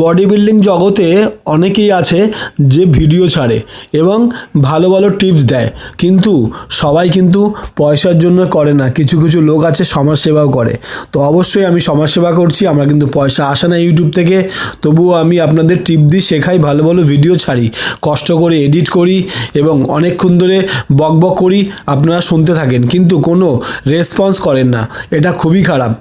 Body building জগতে অনেকেই আছে যে ভিডিও ছাড়ে এবং ভালো ভালো টিপস দেয়। কিন্তু সবাই কিন্তু পয়সার জন্য করে না। কিছু কিছু লোক আছে সমাজসেবাও করে। তো অবশ্যই আমি সমাজসেবা করছি, আমার কিন্তু পয়সা আসে না ইউটিউব থেকে। তবুও আমি আপনাদের টিপ দিই, শেখাই, ভালো ভালো ভিডিও ছাড়ি, কষ্ট করে এডিট করি এবং অনেকক্ষণ ধরে বক বক করি, আপনারা শুনতে থাকেন। কিন্তু কোনো রেসপন্স করেন না। এটা খুবই খারাপ।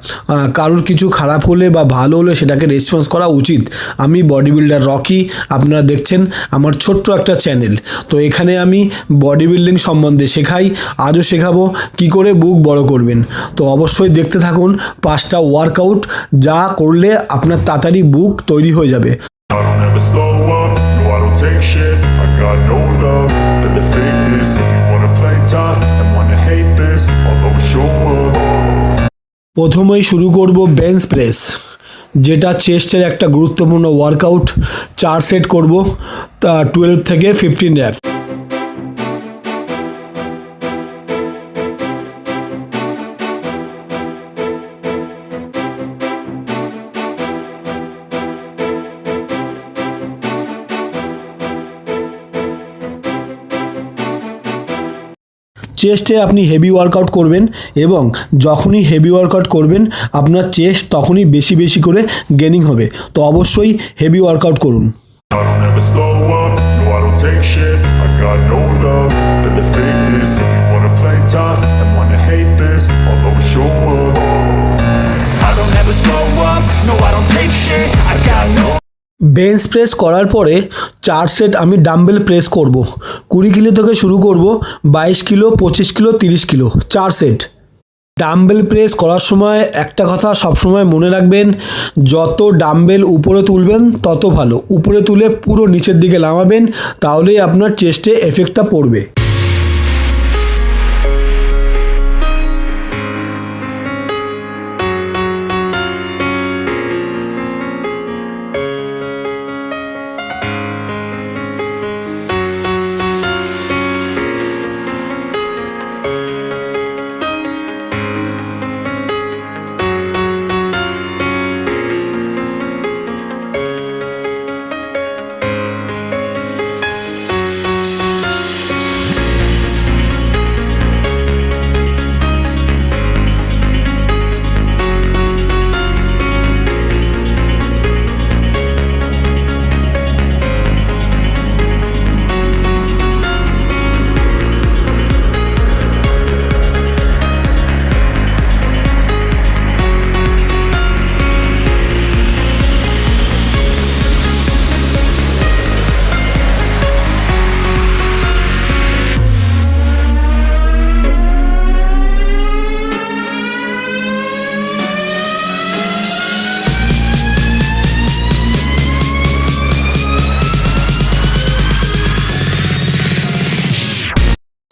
কারোর কিছু খারাপ হলে বা ভালো হলে সেটাকে রেসপন্স করা উচিত। আমি বডি বিল্ডার রকি আপনারা দেখছেন আমার ছোট্ট একটা চ্যানেল তো এখানে আমি বডি বিল্ডিং সম্বন্ধে শেখাই আজও শেখাবো কি করে বুক বড় করবেন। তো অবশ্যই দেখতে থাকুন পাঁচটা ওয়ার্কআউট যা করলে আপনার তাড়াতাড়ি বুক তৈরি হয়ে যাবে। প্রথমেই শুরু করব বেঞ্চ প্রেস যেটা চেস্টের একটা গুরুত্বপূর্ণ ওয়ার্কআউট চার সেট করব তা টুয়েলভ থেকে ফিফটিন র্যাপ চেস্টে আপনি হেভি ওয়ার্কআউট করবেন এবং যখনই হেভি ওয়ার্কআউট করবেন, আপনার চেস্ট তখনই বেশি বেশি করে গেনিং হবে। তো অবশ্যই হেভি ওয়ার্কআউট করুন। বেঞ্চ প্রেস করার পরে চার সেট আমি ডাম্বেল প্রেস করব। কুড়ি কিলো থেকে শুরু করব, বাইশ কিলো, পঁচিশ কিলো, তিরিশ কিলো, চার সেট ডাম্বেল প্রেস করার সময় একটা কথা সবসময় মনে রাখবেন, যত ডাম্বেল উপরে তুলবেন, তত ভালো। উপরে তুলে পুরো নিচের দিকে নামাবেন, তাহলেই আপনার চেস্টে এফেক্টটা পড়বে।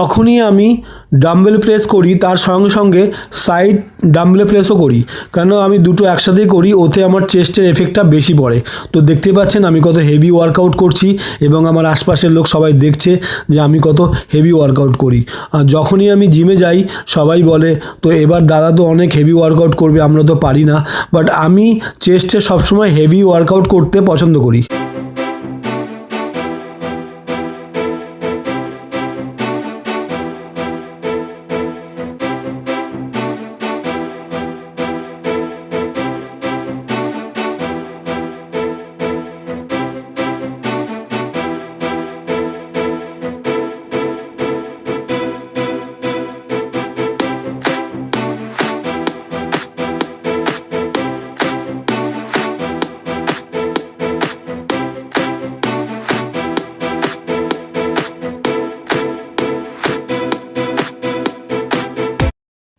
যখনই আমি ডাম্বেল প্রেস করি, তার সঙ্গে সঙ্গে সাইড ডাম্বেল প্রেসও করি। কেন আমি দুটো একসাথেই করি, ওতে আমার চেস্টের এফেক্টটা বেশি পড়ে। তো দেখতে পাচ্ছেন আমি কত হেভি ওয়ার্কআউট করছি এবং আমার আশপাশের লোক সবাই দেখছে যে আমি কত হেভি ওয়ার্কআউট করি। আর যখনই আমি জিমে যাই, সবাই বলে, তো এবার দাদা তো অনেক হেভি ওয়ার্কআউট করবে, আমরা তো পারি না। বাট আমি চেস্টে সবসময় হেভি ওয়ার্কআউট করতে পছন্দ করি।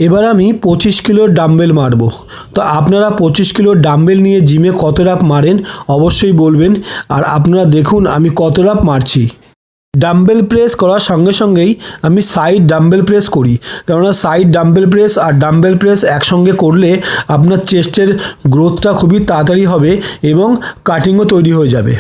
এবার আমি পঁচিশ কিলোর ডাম্বেল মারবো। তো আপনারা পঁচিশ কিলোর ডাম্বেল নিয়ে জিমে কত রাপ মারেন অবশ্যই বলবেন। আর আপনারা দেখুন আমি কত রাপ মারছি। ডাম্বেল প্রেস করার সঙ্গে সঙ্গেই আমি সাইড ডাম্বেল প্রেস করি। কেননা সাইড ডাম্বেল প্রেস আর ডাম্বেল প্রেস একসঙ্গে করলে আপনার চেস্টের গ্রোথটা খুবই তাড়াতাড়ি হবে এবং কাটিংও তৈরি হয়ে যাবে।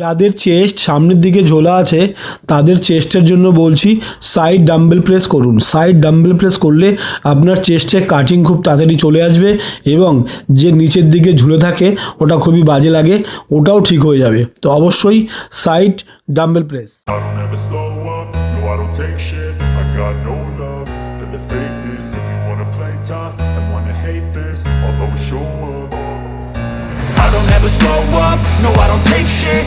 যাদের চেস্ট সামনের দিকে ঝোলা আছে তাদের চেস্টের জন্য বলছি সাইড ডাম্বেল প্রেস করুন। সাইড ডাম্বেল প্রেস করলে আপনার চেস্টে কাটিং খুব তাড়াতাড়ি চলে আসবে এবং যে নিচের দিকে ঝুলে থাকে ওটা খুবই বাজে লাগে ওটাও ঠিক হয়ে যাবে। তো অবশ্যই side dumbbell press I don't ever slow up, no I don't take shit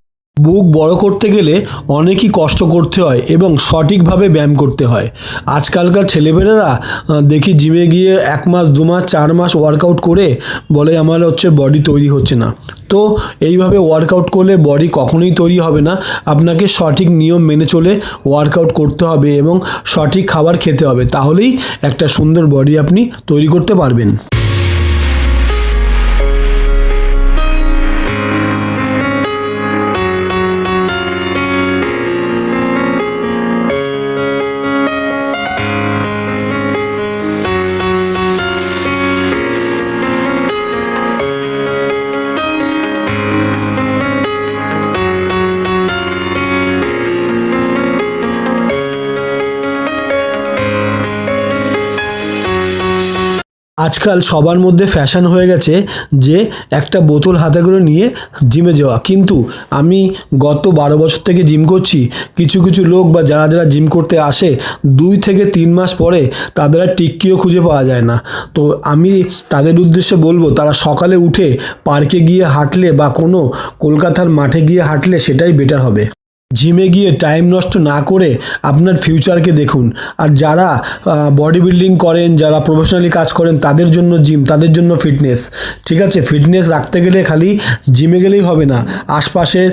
বুক বড় করতে গেলে অনেকই কষ্ট করতে হয় এবং সঠিকভাবে ব্যায়াম করতে হয়। আজকালকার ছেলেমেয়েরা দেখি জিমে গিয়ে এক মাস, দু মাস, চার মাস ওয়ার্কআউট করে বলে আমার হচ্ছে বডি তৈরি হচ্ছে না। তো এইভাবে ওয়ার্কআউট করলে বডি কখনোই তৈরি হবে না। আপনাকে সঠিক নিয়ম মেনে চলে ওয়ার্কআউট করতে হবে এবং সঠিক খাবার খেতে হবে। তাহলেই একটা সুন্দর বডি আপনি তৈরি করতে পারবেন। আজকাল সবার মধ্যে ফ্যাশন হয়ে গেছে যে একটা বোতল হাতে করে নিয়ে জিমে যাওয়া। কিন্তু আমি গত বারো বছর থেকে জিম করছি, কিছু কিছু লোক বা যারা যারা জিম করতে আসে, দুই থেকে তিন মাস পরে তাদের আর টিক্কিও খুঁজে পাওয়া যায় না। তো আমি তাদের উদ্দেশ্যে বলব, তারা সকালে উঠে পার্কে গিয়ে হাঁটলে বা কোনো কলকাতার মাঠে গিয়ে হাঁটলে সেটাই বেটার হবে। জিমে গিয়ে টাইম নষ্ট না করে আপনার ফিউচারকে দেখুন। আর যারা বডি বিল্ডিং করেন, যারা প্রফেশনালি কাজ করেন, তাদের জন্য জিম তাদের জন্য ফিটনেস ঠিক আছে? ফিটনেস রাখতে গেলে খালি জিমে গেলেই হবে না। আশপাশের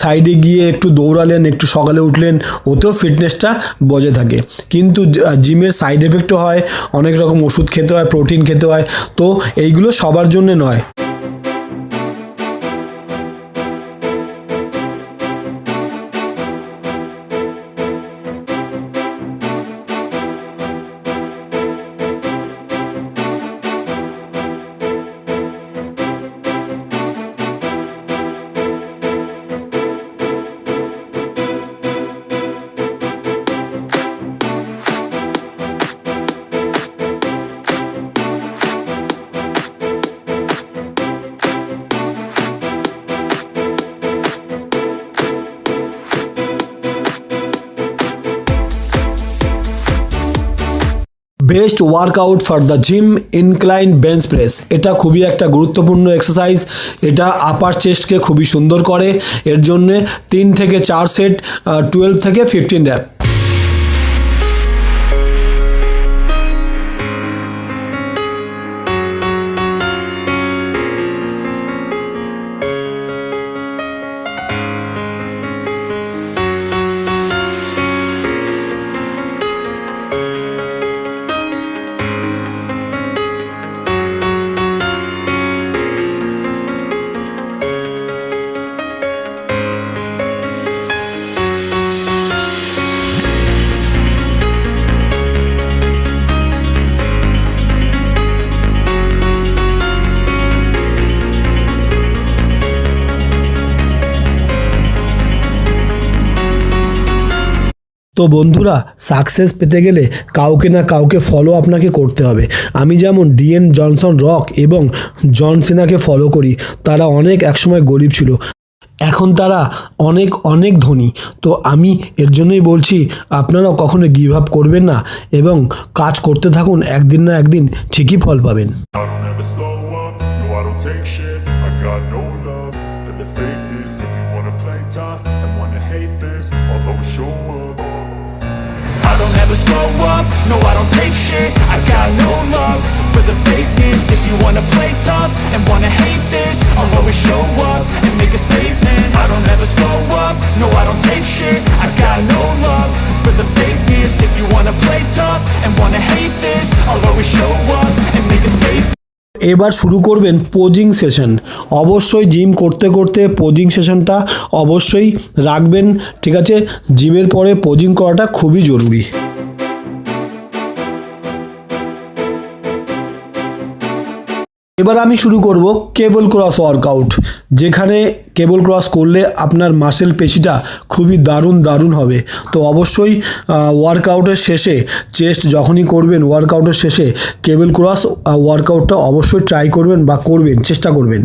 সাইডে গিয়ে একটু দৌড়ালেন, একটু সকালে উঠলেন, ওতেও ফিটনেসটা বজায় থাকে। কিন্তু জিমের সাইড এফেক্টও হয়, অনেক রকম ওষুধ খেতে হয় প্রোটিন খেতে হয়। তো এইগুলো সবার জন্য নয়। Best workout for the gym incline bench press. এটা খুবই একটা গুরুত্বপূর্ণ এক্সারসাইজ। এটা আপার চেস্টকে খুবই সুন্দর করে। এর জন্যে তিন থেকে চার সেট টুয়েলভ থেকে ফিফটিন র্যাপ তো বন্ধুরা সাকসেস পেতে গেলে কাউকে না কাউকে ফলো আপনাকে করতে হবে। আমি যেমন ডিএন জনসন রক এবং জন সিনাকে ফলো করি, তারা অনেক একসময় গরিব ছিল। এখন তারা অনেক অনেক ধনী। তো আমি এর জন্যই বলছি, আপনারাও কখনো গিভ আপ করবেন না এবং কাজ করতে থাকুন, একদিন না একদিন ঠিকই ফল পাবেন। Slow up, no I don't take shit I got no love for the fakeness If you wanna play tough and wanna hate this I'll always show up and make a statement I don't ever slow up, no I don't take shit I got no love for the fakeness If you wanna play tough and wanna hate this I'll always show up and make a statement এবার শুরু করবেন posing session অবশ্যই gym করতে করতে posing সেশনটা অবশ্যই রাখবেন ঠিক আছে জিমের পরে পোজিং করাটা খুবই জরুরি এবার আমি শুরু করব কেবল ক্রস ওয়ার্কআউট, যেখানে কেবল ক্রস করলে আপনার মাসেল পেশিটা খুবই দারুণ দারুণ হবে। তো অবশ্যই ওয়ার্কআউটের শেষে, চেস্ট যখনই করবেন, ওয়ার্কআউটের শেষে কেবল ক্রস ওয়ার্কআউটটা অবশ্যই ট্রাই করবেন বা করবেন, চেষ্টা করবেন।